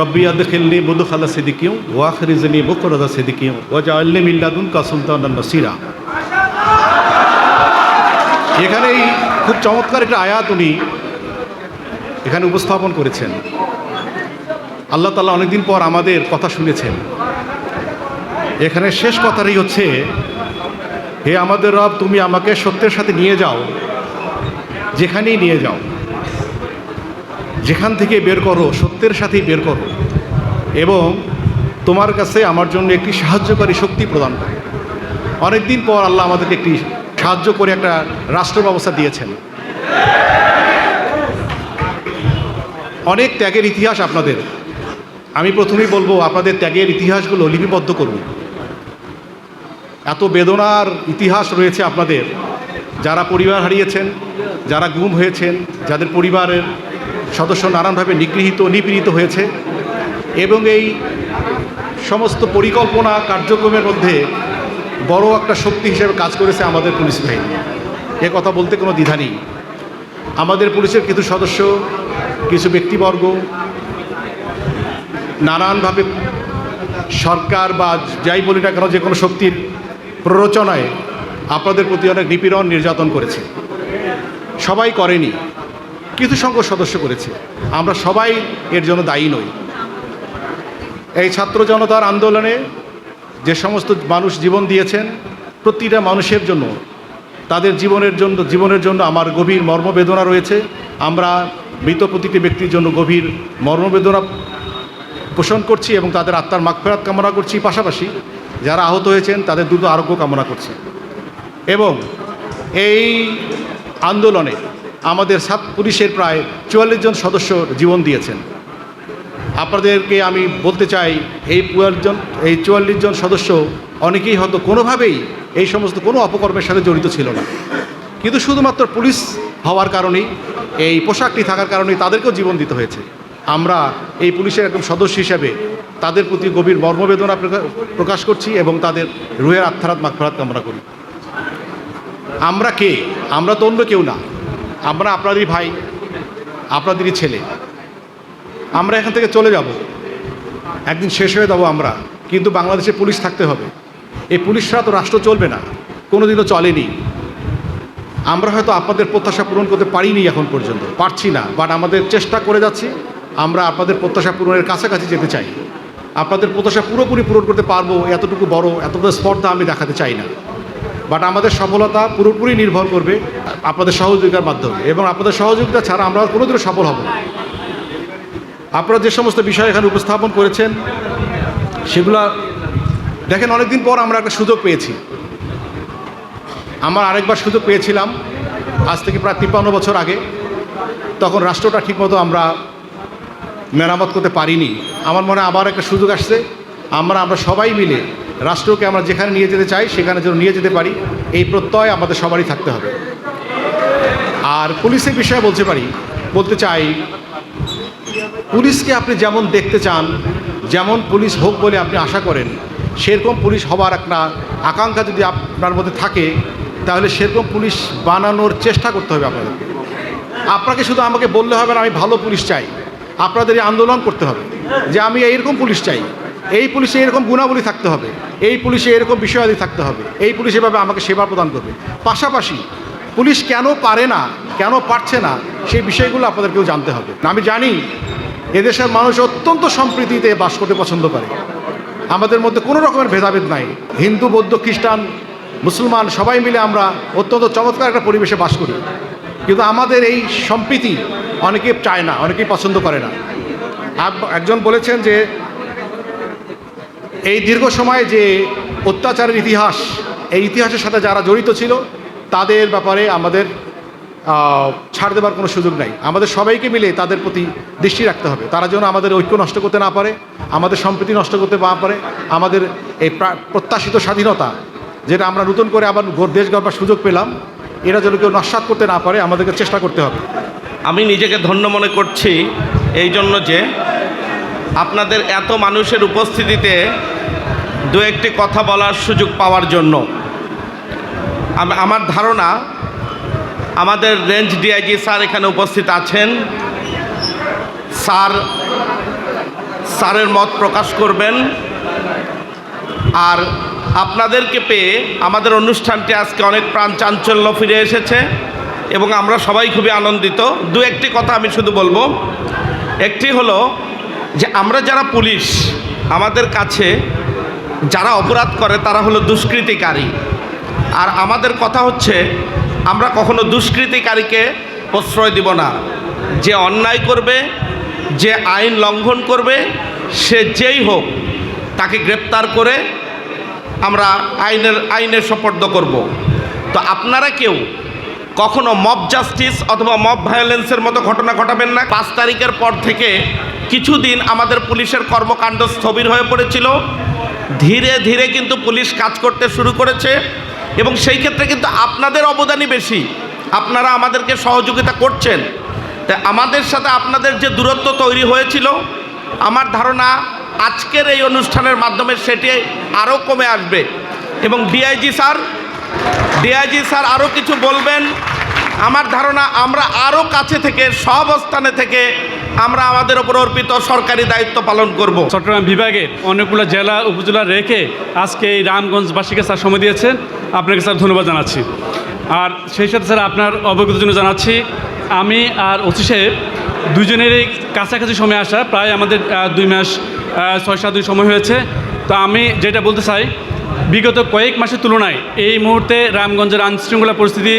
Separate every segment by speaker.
Speaker 1: রব্বি আদখিলনি মুদখালা সিদ্দিকিউ ওয়াখরিজনি মুকরদা সিদ্দিকিউ ওয়াজআলনি মিন লাদুনকা সুলতানান নাসিরা। এখানেই খুব চমৎকার একটা আয়াত উনি এখানে উপস্থাপন করেছেন। আল্লাহ তাআলা অনেকদিন পর আমাদের কথা শুনেছেন। এখানে শেষ কথাটাই হচ্ছে, হে আমাদের রব, তুমি আমাকে সত্যের সাথে নিয়ে যাও, যেখানেই নিয়ে যাও। যেখান থেকে বের করো, সত্যের সাথেই বের করো। এবং তোমার কাছে আমার জন্য একটি সাহায্যকারী শক্তি প্রদান করো। অনেকদিন পর আল্লাহ আমাদেরকে একটি সাহায্য করে একটা রাষ্ট্র ব্যবস্থা দিয়েছেন। অনেক ত্যাগের ইতিহাস আপনাদের। আমি প্রথমেই বলব, আপনাদের ত্যাগের ইতিহাসগুলো লিপিবদ্ধ করুন। এত বেদনার ইতিহাস রয়েছে আপনাদের। যারা পরিবার হারিয়েছেন, যারা গুম হয়েছেন, যাদের পরিবারের সদস্য নানানভাবে নিগৃহীত, নিপীড়িত হয়েছে এবং এই সমস্ত পরিকল্পনা, কার্যক্রমের মধ্যে বড় একটা শক্তি হিসেবে কাজ করেছে আমাদের পুলিশ বাহিনী। এ কথা বলতে কোনো দ্বিধা নেই। আমাদের পুলিশের কিছু সদস্য, কিছু ব্যক্তিবর্গ নানানভাবে সরকার বা যাই বলি না কেন যে কোনো শক্তির প্ররোচনায় আপনাদের প্রতি অনেক নিপীড়ন, নির্যাতন করেছে। সবাই করেনি। কিছু সংখ্যক সদস্য করেছে। আমরা সবাই এর জন্য দায়ী নই। এই ছাত্র জনতার আন্দোলনে যে সমস্ত মানুষ জীবন দিয়েছেন, প্রতিটা মানুষের জন্য, তাদের জীবনের জন্য জীবনের জন্য আমার গভীর মর্মবেদনা রয়েছে। আমরা মৃত প্রতিটি ব্যক্তির জন্য গভীর মর্মবেদনা পোষণ করছি এবং তাদের আত্মার মাগফেরাত কামনা করছি। পাশাপাশি যারা আহত হয়েছেন, তাদের দ্রুত আরোগ্য কামনা করছি। এবং এই আন্দোলনে আমাদের সাত পুলিশের প্রায় চুয়াল্লিশ জন সদস্য জীবন দিয়েছেন। আপনাদেরকে আমি বলতে চাই, এই জন, এই চুয়াল্লিশ জন সদস্য অনেকেই হয়তো কোনোভাবেই এই সমস্ত কোনো অপকর্মের সাথে জড়িত ছিল না। কিন্তু শুধুমাত্র পুলিশ হওয়ার কারণেই, এই পোশাকটি থাকার কারণেই তাদেরকেও জীবন দিতে হয়েছে। আমরা এই পুলিশের একজন সদস্য হিসাবে তাদের প্রতি গভীর মর্মবেদনা প্রকা- প্রকাশ করছি এবং তাদের রুহের আত্মারাত মাগফরাত কামনা করি। আমরা কে? আমরা তো অন্য কেউ না। আমরা আপনাদেরই ভাই, আপনাদেরই ছেলে। আমরা এখান থেকে চলে যাব। একদিন শেষ হয়ে যাব আমরা। কিন্তু বাংলাদেশে পুলিশ থাকতে হবে। এই পুলিশ ছাড়া তো রাষ্ট্র চলবে না। কোনো দিনও চলেনি। আমরা হয়তো আপনাদের প্রত্যাশা পূরণ করতে পারিনি এখন পর্যন্ত। পারছি না। বাট আমাদের চেষ্টা করে যাচ্ছি। আমরা আপনাদের প্রত্যাশা পূরণের কাছাকাছি যেতে চাই। আপনাদের প্রত্যাশা পুরোপুরি পূরণ করতে পারব। এতটুকু বড় এতটা স্পর্ধা আমি দেখাতে চাই না। বাট আমাদের সফলতা পুরোপুরি নির্ভর করবে আপনাদের সহযোগিতার মাধ্যমে। এবং আপনাদের সহযোগিতা ছাড়া আমরা কোনোদিনও সফল হব আপনারা যে সমস্ত বিষয় এখানে উপস্থাপন করেছেন, সেগুলা দেখেন, অনেকদিন পর আমরা একটা সুযোগ পেয়েছি। আমার আরেকবার সুযোগ পেয়েছিলাম, আজ থেকে প্রায় তিপ্পান্ন বছর আগে। তখন রাষ্ট্রটা ঠিকমতো আমরা মেরামত করতে পারিনি। আমার মনে আবার একটা সুযোগ আসছে। আমরা আমরা সবাই মিলে রাষ্ট্রকে আমরা যেখানে নিয়ে যেতে চাই, সেখানে যেন নিয়ে যেতে পারি। এই প্রত্যয় আমাদের সবারই থাকতে হবে। আর পুলিশের বিষয়ে বলতে পারি, বলতে চাই, পুলিশকে আপনি যেমন দেখতে চান, যেমন পুলিশ হোক বলে আপনি আশা করেন, সেরকম পুলিশ হবার একটা আকাঙ্ক্ষা যদি আপনার মধ্যে থাকে, তাহলে সেরকম পুলিশ বানানোর চেষ্টা করতে হবে আপনাদের। আপনাকে শুধু আমাকে বললে হবে না, আমি ভালো পুলিশ চাই। আপনাদের এই আন্দোলন করতে হবে যে আমি এইরকম পুলিশ চাই। এই পুলিশে এরকম গুণাবলী থাকতে হবে, এই পুলিশে এরকম বিষয়াদি থাকতে হবে, এই পুলিশ এভাবে আমাকে সেবা প্রদান করবে। পাশাপাশি পুলিশ কেন পারে না, কেন পারছে না, সেই বিষয়গুলো আপনাদেরকেও জানতে হবে। আমি জানি এদেশের মানুষ অত্যন্ত সম্প্রীতিতে বাস করতে পছন্দ করে। আমাদের মধ্যে কোনো রকমের ভেদাভেদ নাই। হিন্দু, বৌদ্ধ, খ্রিস্টান, মুসলমান সবাই মিলে আমরা অত্যন্ত চমৎকার একটা পরিবেশে বাস করি। কিন্তু আমাদের এই সম্প্রীতি অনেকে চায় না, অনেকেই পছন্দ করে না। একজন বলেছেন যে এই দীর্ঘ সময় যে অত্যাচারের ইতিহাস, এই ইতিহাসের সাথে যারা জড়িত ছিল, তাদের ব্যাপারে আমাদের ছাড় দেবার কোনো সুযোগ নাই। আমাদের সবাইকে মিলে তাদের প্রতি দৃষ্টি রাখতে হবে। তারা যেন আমাদের ঐক্য নষ্ট করতে না পারে, আমাদের সম্প্রীতি নষ্ট করতে না পারে, আমাদের এই প্রা- প্রত্যাশিত স্বাধীনতা, যেটা আমরা নতুন করে আবার দেশ গড়বার সুযোগ পেলাম, এরা যেন কেউ নস্বাত করতে না পারে, আমাদেরকে চেষ্টা করতে হবে।
Speaker 2: আমি নিজেকে ধন্য মনে করছি, এই জন্য যে আপনাদের এত মানুষের উপস্থিতিতে দু একটি কথা বলার সুযোগ পাওয়ার জন্য। আমার ধারণা, আমাদের রেঞ্জ ডিআইজি স্যার এখানে উপস্থিত আছেন। স্যার, স্যারের মত প্রকাশ করবেন। আর আপনাদেরকে পেয়ে আমাদের অনুষ্ঠানটি আজকে অনেক প্রাণ চাঞ্চল্য ফিরে এসেছে এবং আমরা সবাই খুবই আনন্দিত। দু একটি কথা আমি শুধু বলব। একটি হলো যে আমরা যারা পুলিশ, আমাদের কাছে যারা অপরাধ করে, তারা হলো দুষ্কৃতিকারী। আর আমাদের কথা হচ্ছে, আমরা কখনো দুষ্কৃতিকারীকে প্রশ্রয় দিব না। যে অন্যায় করবে, যে আইন লঙ্ঘন করবে, সে যেই হোক, তাকে গ্রেপ্তার করে আমরা আইনের আইনের সপর্দ করব। তো আপনারা কেউ কখনো মব জাস্টিস অথবা মব ভায়োলেন্সের মতো ঘটনা ঘটাবেন না? পাঁচ তারিখের পর থেকে কিছুদিন আমাদের পুলিশের কর্মকাণ্ড স্থবির হয়ে পড়েছিল। ধীরে ধীরে কিন্তু পুলিশ কাজ করতে শুরু করেছে এবং সেই ক্ষেত্রে কিন্তু আপনাদের অবদানই বেশি। আপনারা আমাদেরকে সহযোগিতা করছেন। তা আমাদের সাথে আপনাদের যে দূরত্ব তৈরি হয়েছিল, আমার ধারণা আজকের এই অনুষ্ঠানের মাধ্যমে সেটি আরও কমে আসবে। এবং ডিআইজি স্যার ডিআইজি স্যার আরও কিছু বলবেন? আমার ধারণা আমরা আরও কাছে থেকে, সব স্থানে থেকে আমরা আমাদের ওপর অর্পিত সরকারি দায়িত্ব পালন করব।
Speaker 3: চট্টগ্রাম বিভাগের অনেকগুলো জেলা, উপজেলা রেখে আজকে এই রামগঞ্জবাসীকে স্যার সময় দিয়েছেন। আপনাকে স্যার ধন্যবাদ জানাচ্ছি। আর সেই সাথে স্যার আপনার অবগতির জন্য জানাচ্ছি, আমি আর ওসি সাহেব দুজনেরই কাছাকাছি সময় আসা, প্রায় আমাদের দুই মাস ছয় সাত দিন সময় হয়েছে। তো আমি যেটা বলতে চাই, বিগত কয়েক মাসের তুলনায় এই মুহূর্তে রামগঞ্জের আইনশৃঙ্খলা পরিস্থিতি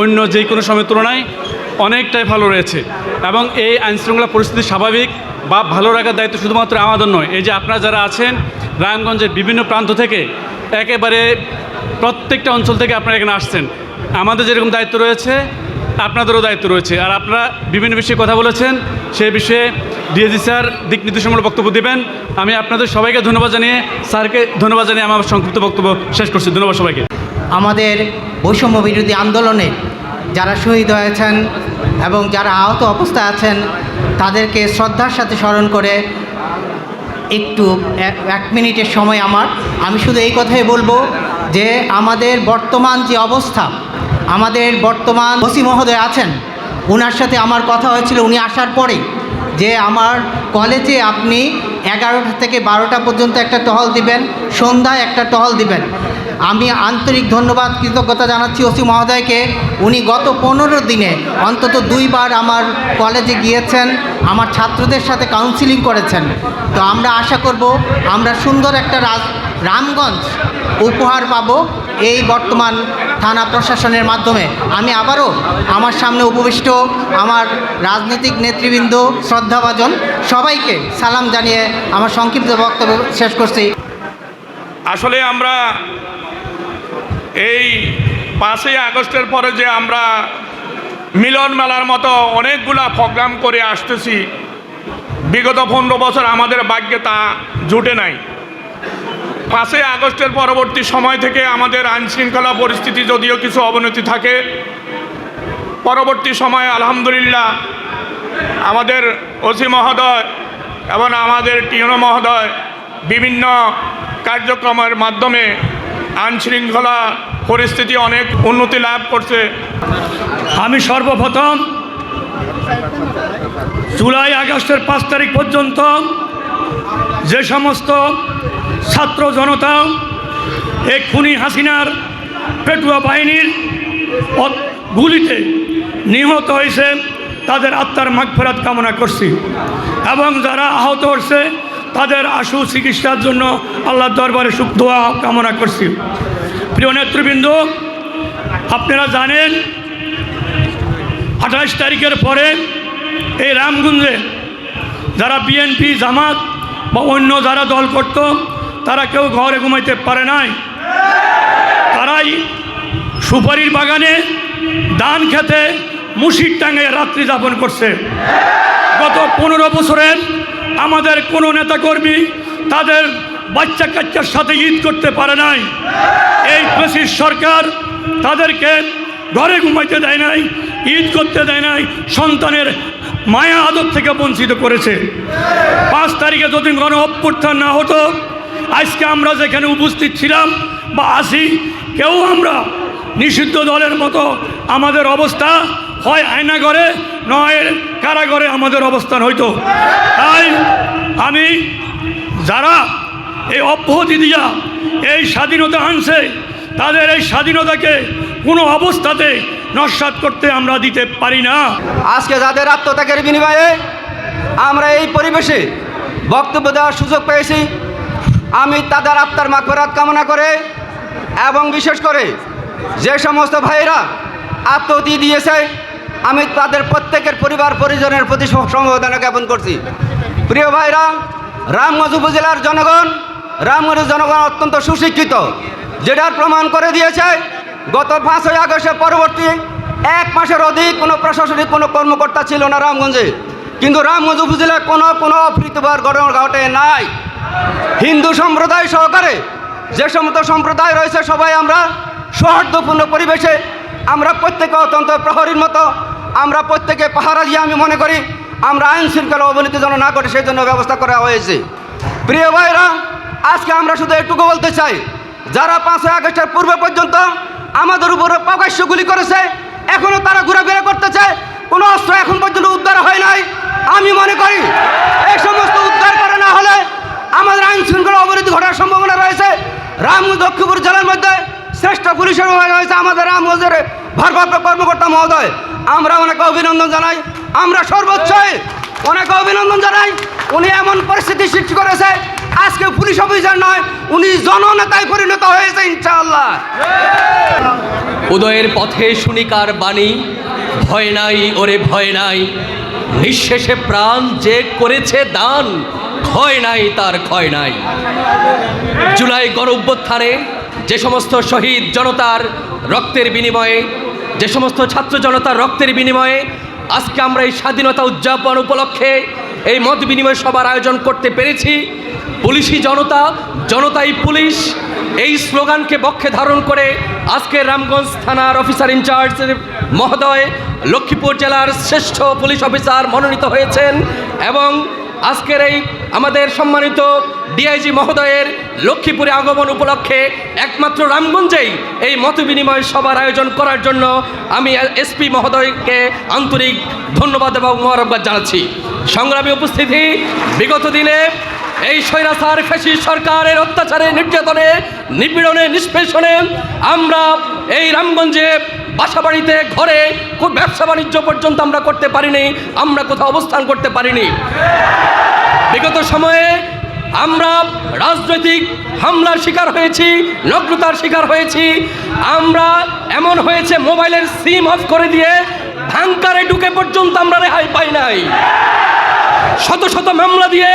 Speaker 3: অন্য যে কোনো সময়ের তুলনায় অনেকটাই ভালো রয়েছে। এবং এই আইনশৃঙ্খলা পরিস্থিতি স্বাভাবিক বা ভালো রাখার দায়িত্ব শুধুমাত্র আমাদের নয়, এই যে আপনারা যারা আছেন রামগঞ্জের বিভিন্ন প্রান্ত থেকে, একেবারে প্রত্যেকটা অঞ্চল থেকে আপনারা এখানে আসছেন। আমাদের যেরকম দায়িত্ব রয়েছে, আপনাদেরও দায়িত্ব রয়েছে। আর আপনারা বিভিন্ন বিষয়ে কথা বলেছেন, সে বিষয়ে ডিএজি স্যার দিক নির্দেশমূলক বক্তব্য দেবেন। আমি আপনাদের সবাইকে ধন্যবাদ জানিয়ে, স্যারকে ধন্যবাদ জানিয়ে আমার সংক্ষিপ্ত বক্তব্য শেষ করছি। ধন্যবাদ সবাইকে।
Speaker 4: আমাদের বৈষম্য বিরোধী আন্দোলনে যারা শহীদ হয়েছেন এবং যারা আহত অবস্থায় আছেন, তাদেরকে শ্রদ্ধার সাথে স্মরণ করে একটু এক- মিনিটের সময় আমার। আমি শুধু এই কথাই বলব যে আমাদের বর্তমান যে অবস্থা, আমাদের বর্তমান ওসি মহোদয় আছেন ওনার সাথে আমার কথা হয়েছিল, উনি আসার পরে যে আমার কলেজে আপনি এগারোটা থেকে বারোটা পর্যন্ত একটা টহল দিবেন, সন্ধ্যায় একটা টহল দিবেন। আমি আন্তরিক ধন্যবাদ, কৃতজ্ঞতা জানাচ্ছি ওসি মহোদয়কে। উনি গত পনেরো দিনে অন্তত দুইবার আমার কলেজে গিয়েছেন, আমার ছাত্রদের সাথে কাউন্সিলিং করেছেন। তো আমরা আশা করব আমরা সুন্দর একটা রাজ, রামগঞ্জ উপহার পাবো এই বর্তমান থানা প্রশাসনের মাধ্যমে। আমি আবারও আমার সামনে উপবিষ্ট আমার রাজনৈতিক নেতৃবৃন্দ, শ্রদ্ধাভাজন, সবাইকে সালাম জানিয়ে আমার সংক্ষিপ্ত বক্তব্য শেষ করছি।
Speaker 5: আসলে আমরা এই পাঁচই আগস্টের পরে যে আমরা মিলন মেলার মতো অনেকগুলা প্রোগ্রাম করে আসতেছি, বিগত পনেরো বছর আমাদের ভাগ্যে তা জুটে নাই। পাঁচই আগস্টের পরবর্তী সময় থেকে আমাদের আইনশৃঙ্খলা পরিস্থিতি যদিও কিছু অবনতি থাকে, পরবর্তী সময়ে আলহামদুলিল্লাহ আমাদের ওসি মহোদয় এবং আমাদের টিএনও মহোদয় বিভিন্ন কার্যক্রমের মাধ্যমে আইনশৃঙ্খলা পরিস্থিতি অনেক উন্নতি লাভ করছে।
Speaker 6: আমি সর্বপ্রথম জুলাই আগস্টের পাঁচ তারিখ পর্যন্ত যে সমস্ত ছাত্র জনতা এই খুনি হাসিনার পেটুয়া বাহিনীর গুলিতে নিহত হয়েছে, তাদের আত্মার মাগফেরাত কামনা করছি। এবং যারা আহত হচ্ছে তাদের আশু চিকিৎসার জন্য আল্লাহর দরবারে সুখ দোয়া কামনা করছি। প্রিয় নেতৃবৃন্দ, আপনারা জানেন আঠাশ তারিখের পরে এই রামগঞ্জে যারা বিএনপি, জামাত বা অন্য যারা দল করত, তারা কেউ ঘরে ঘুমাইতে পারে নাই। তারাই সুপারির বাগানে ধান খেতে মুসির টাঙে রাত্রি যাপন করছে। গত পনেরো বছরে আমাদের কোনো নেতাকর্মী তাদের বাচ্চা কাচ্চার সাথে ঈদ করতে পারে নাই। এই ব্রিটিশ সরকার তাদেরকে ঘরে ঘুমাইতে দেয় নাই, ঈদ করতে দেয় নাই, সন্তানের মায়া আদর থেকে বঞ্চিত করেছে। পাঁচ তারিখে যদি গণ অভ্যুত্থান না হতো, আজকে আমরা যেখানে উপস্থিত ছিলাম বা আসি কেউ আমরা নিষিদ্ধ দলের মতো আমাদের অবস্থা হয় আয়নাঘরে নয় কারাগারে আমাদের অবস্থান হইতো। তাই আমি, যারা এই অব্যাহতি দিয়া এই স্বাধীনতা আনছে, তাদের এই স্বাধীনতাকে কোনো অবস্থাতে নস্বাত করতে আমরা দিতে পারি না।
Speaker 7: আজকে যাদের আত্মত্যাগের বিনিময়ে আমরা এই পরিবেশে বক্তব্য দেওয়ার সুযোগ পেয়েছি, আমি তাদের আত্মার মাকফেরাত কামনা করে এবং বিশেষ করে যে সমস্ত ভাইয়েরা আত্মহতি দিয়েছে আমি তাদের প্রত্যেকের পরিবার, পরিজনের প্রতি সমবেদনা জ্ঞাপন করছি। প্রিয় ভাইরা, রামগঞ্জ উপজেলার জনগণ রামগঞ্জ জনগণ অত্যন্ত সুশিক্ষিত, যেটার প্রমাণ করে দিয়েছে, গত পাঁচই আগস্টের পরবর্তী এক মাসের অধিক কোনো প্রশাসনিক কোনো কর্মকর্তা ছিল না রামগঞ্জে। কিন্তু রামগঞ্জ উপজেলায় কোনো কোনো অপ্রীতিকর ঘটনা ঘটে নাই। হিন্দু সম্প্রদায় সহকারে যে সমস্ত সম্প্রদায় রয়েছে, সবাই আমরা সৌহার্দ্যপূর্ণ পরিবেশে আমরা প্রত্যেকে অত্যন্ত প্রহরীর মতো আমরা প্রত্যেকে পাহারা দিয়ে আমি মনে করি, আমরা আইন শৃঙ্খলা অবনীত যেন না করে সেই জন্য ব্যবস্থা করা হয়েছে। প্রিয় ভাইরা, আজকে আমরা শুধু এটুকু বলতে চাই, যারা পাঁচই আগস্টের পূর্বে পর্যন্ত আমাদের উপরে প্রকাশ্য গুলি করেছে এখনও তারা ঘোরাফেরা চায় কোনো অস্ত্র এখন পর্যন্ত উদ্ধার হয় নাই। আমি মনে করি, এই সমস্ত উদ্ধার করে না হলে আমাদের আইন শৃঙ্খলা অবনতি ঘটার সম্ভাবনা রয়েছে। রামগঞ্জ, লক্ষ্মীপুর জেলার মধ্যে শ্রেষ্ঠ পুলিশের রয়েছে আমাদের রামগঞ্জের ভারপ্রাপ্ত কর্মকর্তা মহোদয়, আমরা ওনাকে অভিনন্দন জানাই। আমরা সর্বোচ্চ ওনাকে অভিনন্দন জানাই। উনি এমন পরিস্থিতি সৃষ্টি করেছে, আজকে পুলিশ অফিসার নয়, উনি জননেতায় পরিণত হয়েছে, ইনশাআল্লাহ।
Speaker 8: উদয়ের পথে শুনিকার বাণী, ভয় নাই ওরে ভয় নাই। নিঃশেষে প্রাণ যে করেছে দান, ক্ষয় নাই তার ক্ষয় নাই। জুলাই গণ যে সমস্ত শহীদ জনতার রক্তের বিনিময়ে যে সমস্ত ছাত্র জনতার রক্তের বিনিময়ে আজকে আমরা এই স্বাধীনতা উদযাপন উপলক্ষে এই মত বিনিময় সভার আয়োজন করতে পেরেছি। পুলিশি জনতা, জনতাই পুলিশ, এই স্লোগানকে বক্ষে ধারণ করে আজকে রামগঞ্জ থানার অফিসার ইনচার্জ মহোদয় লক্ষ্মীপুর জেলার শ্রেষ্ঠ পুলিশ অফিসার মনোনীত হয়েছেন এবং আজকের এই আমাদের সম্মানিত ডিআইজি মহোদয়ের লক্ষ্মীপুরে আগমন উপলক্ষে একমাত্র রামগঞ্জেই এই মত বিনিময় সভার আয়োজন করার জন্য আমি এসপি মহোদয়কে আন্তরিক ধন্যবাদ এবং মোবারকবাদ জানাচ্ছি। সংগ্রামী উপস্থিতি, বিগত দিনে এই স্বৈরাচার ফেসি সরকারের অত্যাচারে, নির্যাতনে, নিপীড়নে, নিষ্পেষণে আমরা এই রামগঞ্জে বাসা বাড়িতে ঘরে খুব ব্যবসা বাণিজ্য পর্যন্ত আমরা করতে পারিনি, আমরা কোথাও অবস্থান করতে পারিনি। বিগত সময়ে আমরা রাজনৈতিক হামলার শিকার হয়েছি, নগ্নতার শিকার হয়েছি। আমরা এমন হয়েছে, মোবাইলের সিম অফ করে দিয়ে ভাঙ্কারে ঢুকে পর্যন্ত আমরা রেহাই পাই নাই। শত শত মামলা দিয়ে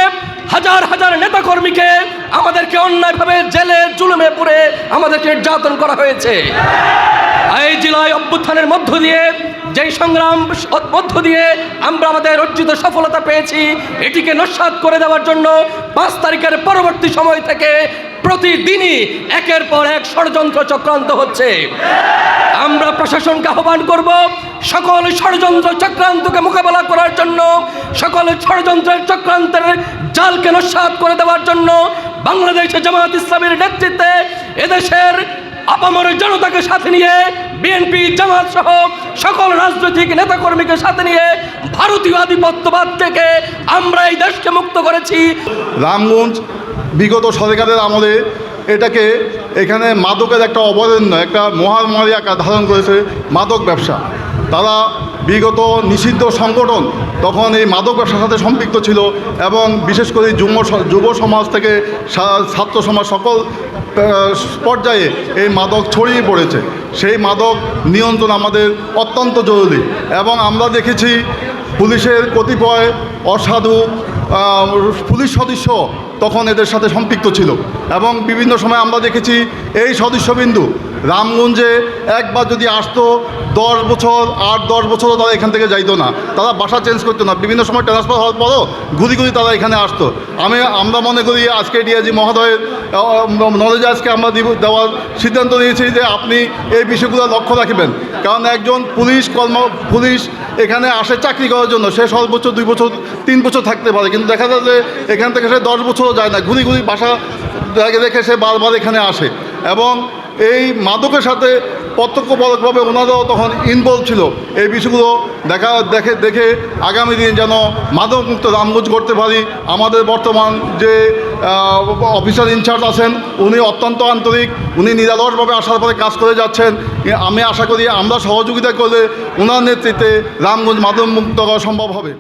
Speaker 8: হাজার হাজার নেতাকর্মীকে আমাদেরকে অন্যায়ভাবে জেলে, জুলুমে পুরে আমাদেরকে নির্যাতন করা হয়েছে। এই জেলায় অভ্যুত্থানের মধ্য দিয়ে যেই সংগ্রাম মধ্য দিয়ে আমরা আমাদের অর্জিত সফলতা পেয়েছি, এটিকে নস্বাত করে দেওয়ার জন্য পাঁচ তারিখের পরবর্তী সময় থেকে প্রতিদিনই একের পর এক ষড়যন্ত্র চক্রান্ত হচ্ছে। আমরা প্রশাসনকে আহ্বান করব সকল ষড়যন্ত্র চক্রান্তকে মোকাবেলা করার জন্য, সকল ষড়যন্ত্রের চক্রান্তের জালকে নস্বাত করে দেওয়ার জন্য বাংলাদেশে জামাত ইসলামের নেতৃত্বে এদেশের আপামর জনতাকে সাথে নিয়ে বিএনপি, জামাত সহ সকল রাজনৈতিক নেতাকর্মীকে সাথে নিয়ে ভারতীয় আধিপত্যবাদ থেকে আমরা এই দেশকে মুক্ত করেছি।
Speaker 9: রামগঞ্জ বিগত সরকারের আমলে এটাকে এখানে মাদকের একটা অবদান একটা মহামারী আকার ধারণ করেছে মাদক ব্যবসা। তারা বিগত নিষিদ্ধ সংগঠন তখন এই মাদক ব্যবসার সাথে সম্পৃক্ত ছিল এবং বিশেষ করে যুব যুব সমাজ থেকে ছাত্র সমাজ সকল পর্যায়ে এই মাদক ছড়িয়ে পড়েছে। সেই মাদক নিয়ন্ত্রণ আমাদের অত্যন্ত জরুরি এবং আমরা দেখেছি পুলিশের কতিপয় অসাধু পুলিশ সদস্য তখন এদের সাথে সম্পৃক্ত ছিল এবং বিভিন্ন সময় আমরা দেখেছি এই সদস্যবিন্দু রামগঞ্জে একবার যদি আসতো, দশ বছর, আট, দশ বছরও তারা এখান থেকে যাইতো না। তারা বাসা চেঞ্জ করতো না। বিভিন্ন সময় ট্রান্সফার হওয়ার পরও ঘুরি ঘুরি তারা এখানে আসতো। আমি, আমরা মনে করি আজকে ডিআইজি মহোদয়ের নলেজে আজকে আমরা দেওয়ার সিদ্ধান্ত নিয়েছি যে আপনি এই বিষয়গুলো লক্ষ্য রাখবেন। কারণ একজন পুলিশ কর্ম, পুলিশ এখানে আসে চাকরি করার জন্য, সে সর্বোচ্চ দুই বছর, তিন বছর থাকতে পারে। কিন্তু দেখা যায় যে এখান থেকে সে দশ বছরও যায় না। ঘুরি ঘুরি বাসা রেখে সে বারবার এখানে আসে। এবং এই মাদকের সাথে প্রত্যক্ষ পরোক্ষভাবে ওনারাও তখন ইনভলভ ছিল। এই বিষয়গুলো দেখা, দেখে দেখে আগামী দিন যেন মাদকমুক্ত রামগঞ্জ করতে পারি। আমাদের বর্তমান যে অফিসার ইনচার্জ আছেন, উনি অত্যন্ত আন্তরিক, উনি নিরালসভাবে আসার পরে কাজ করে যাচ্ছেন। আমি আশা করি আমরা সহযোগিতা করলে ওনার নেতৃত্বে রামগঞ্জ মাদকমুক্ত করা সম্ভব হবে।